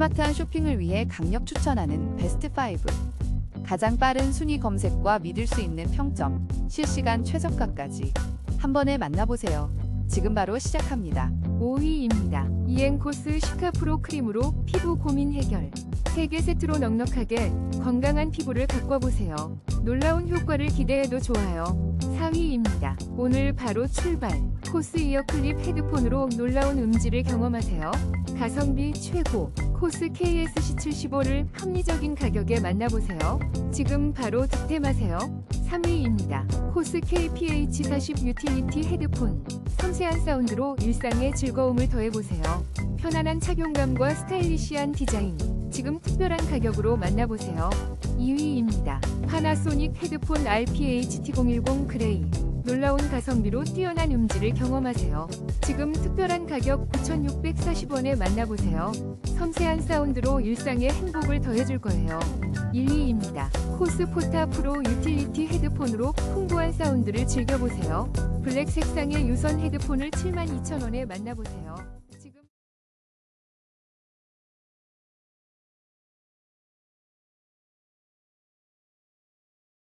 스마트한 쇼핑을 위해 강력 추천하는 베스트 5. 가장 빠른 순위 검색과 믿을 수 있는 평점, 실시간 최저가까지 한 번에 만나보세요. 지금 바로 시작합니다. 5위입니다. 이엔코스 시카프로 크림으로 피부 고민 해결. 3개 세트로 넉넉하게 건강한 피부를 가꿔보세요. 놀라운 효과를 기대해도 좋아요. 4위입니다. 오늘 바로 출발. 코스 이어 클립 헤드폰으로 놀라운 음질을 경험하세요. 가성비 최고. 코스 KSC75를 합리적인 가격에 만나보세요. 지금 바로 득템하세요. 3위입니다. 코스 KPH40 유틸리티 헤드폰. 섬세한 사운드로 일상의 즐거움을 더해보세요. 편안한 착용감과 스타일리시한 디자인. 지금 특별한 가격으로 만나보세요. 2위입니다. 파나소닉 헤드폰 RPHT010 그레이. 놀라운 가성비로 뛰어난 음질을 경험하세요. 지금 특별한 가격 9,640원에 만나보세요. 섬세한 사운드로 일상의 행복을 더해줄 거예요. 1위입니다. 코스 포타 프로 유틸리티 헤드폰으로 풍부한 사운드를 즐겨보세요. 블랙 색상의 유선 헤드폰을 72,000원에 만나보세요.